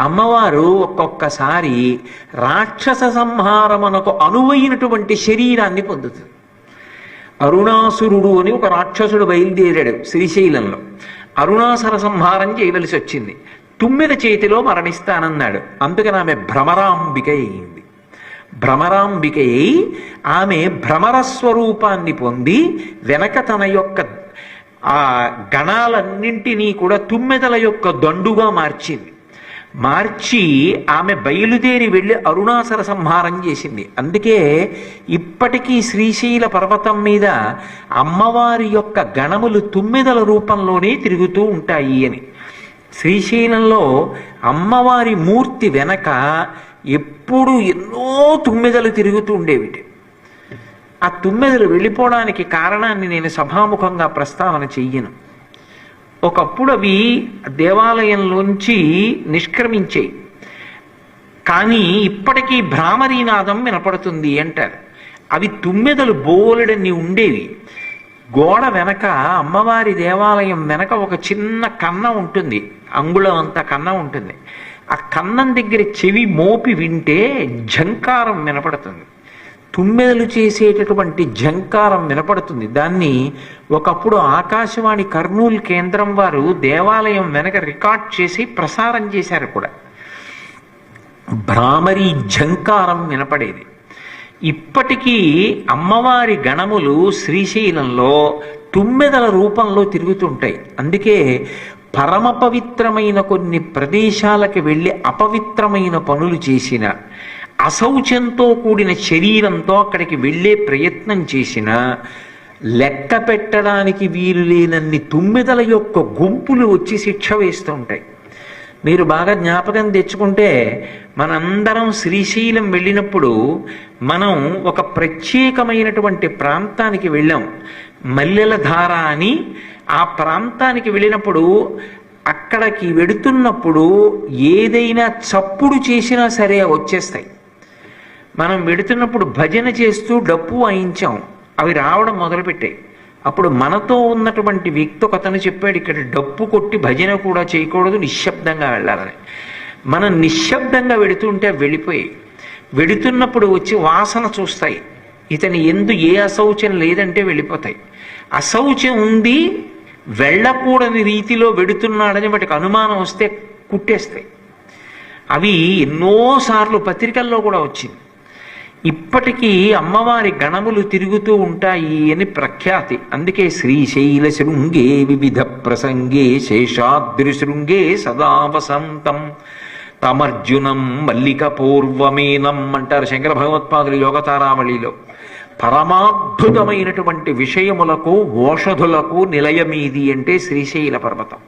అమ్మవారు ఒక్కొక్కసారి రాక్షస సంహారమునకు అనువైనటువంటి శరీరాన్ని పొందుతుంది అరుణాసురుడు అని ఒక రాక్షసుడు బయలుదేరాడు శ్రీశైలంలో. అరుణాసుర సంహారం చేయవలసి వచ్చింది. తుమ్మిన చేతిలో మరణిస్తానన్నాడు. అందుకని ఆమె భ్రమరాంబిక అయింది. భ్రమరాంబిక అయి ఆమె భ్రమర స్వరూపాన్ని పొంది వెనక తన యొక్క ఆ గణాలన్నింటినీ కూడా తుమ్మెదల యొక్క దండుగా మార్చింది. మార్చి ఆమె బయలుదేరి వెళ్ళి అరుణాసర సంహారం చేసింది. అందుకే ఇప్పటికీ శ్రీశైల పర్వతం మీద అమ్మవారి యొక్క గణములు తుమ్మిదల రూపంలోనే తిరుగుతూ ఉంటాయి అని. శ్రీశైలంలో అమ్మవారి మూర్తి వెనక ఎప్పుడు ఎన్నో తుమ్మెదలు తిరుగుతూ ఉండేవిటి. ఆ తుమ్మెదలు వెళ్ళిపోవడానికి కారణాన్ని నేను సభాముఖంగా ప్రస్తావన చెయ్యను. ఒకప్పుడు అవి దేవాలయంలోంచి నిష్క్రమించాయి. కానీ ఇప్పటికీ భ్రామరీనాదం వినపడుతుంది అంటారు. అవి తుమ్మెదలు బోలెడన్ని ఉండేవి. గోడ వెనక అమ్మవారి దేవాలయం వెనక ఒక చిన్న కన్న ఉంటుంది. అంగుళం అంత కన్న ఉంటుంది. ఆ కన్నం దగ్గర చెవి మోపి వింటే ఝంకారం వినపడుతుంది. తుమ్మెదలు చేసేటటువంటి ఝంకారం వినపడుతుంది. దాన్ని ఒకప్పుడు ఆకాశవాణి కర్నూలు కేంద్రం వారు దేవాలయం వెనక రికార్డ్ చేసి ప్రసారం చేశారు కూడా. భ్రామరి ఝంకారం వినపడేది. ఇప్పటికీ అమ్మవారి గణములు శ్రీశైలంలో తుమ్మెదల రూపంలో తిరుగుతుంటాయి. అందుకే పరమ పవిత్రమైన కొన్ని ప్రదేశాలకు వెళ్ళి అపవిత్రమైన పనులు చేసిన అశౌచంతో కూడిన శరీరంతో అక్కడికి వెళ్ళే ప్రయత్నం చేసిన లెక్క పెట్టడానికి వీలు లేనన్ని తుమ్మెదల యొక్క గుంపులు వచ్చి శిక్ష వేస్తుంటాయి. మీరు బాగా జ్ఞాపకం తెచ్చుకుంటే మనందరం శ్రీశైలం వెళ్ళినప్పుడు మనం ఒక ప్రత్యేకమైనటువంటి ప్రాంతానికి వెళ్ళాం. మల్లెల ధార అని ఆ ప్రాంతానికి వెళ్ళినప్పుడు అక్కడికి వెడుతున్నప్పుడు ఏదైనా చప్పుడు చేసినా సరే వచ్చేస్తాయి. మనం వెడుతున్నప్పుడు భజన చేస్తూ డప్పు వాయించాం. అవి రావడం మొదలుపెట్టాయి. అప్పుడు మనతో ఉన్నటువంటి వ్యక్తి ఒక అతను చెప్పాడు ఇక్కడ డప్పు కొట్టి భజన కూడా చేయకూడదు నిశ్శబ్దంగా వెళ్ళాలని. మనం నిశ్శబ్దంగా వెడుతుంటే వెళ్ళిపోయి వెడుతున్నప్పుడు వచ్చి వాసన చూస్తాయి. ఇతని ఎందు ఏ అశౌచం లేదంటే వెళ్ళిపోతాయి. అశౌచం ఉంది వెళ్ళకూడని రీతిలో వెడుతున్నాడని వాటికి అనుమానం వస్తే కుట్టేస్తాయి. అవి ఎన్నోసార్లు పత్రికల్లో కూడా వచ్చింది. ఇప్పటికీ అమ్మవారి గణములు తిరుగుతూ ఉంటాయి అని ప్రఖ్యాతి. అందుకే శ్రీశైల శృంగే వివిధ ప్రసంగే శేషాద్రి శృంగే సదా వసంతం తమర్జునం మల్లిక పూర్వమేనం అంటారు శంకర భగవత్పాదులు యోగతారావళిలో. పరమాద్భుతమైనటువంటి విషయములకు ఓషధులకు నిలయమీది అంటే శ్రీశైల పర్వతం.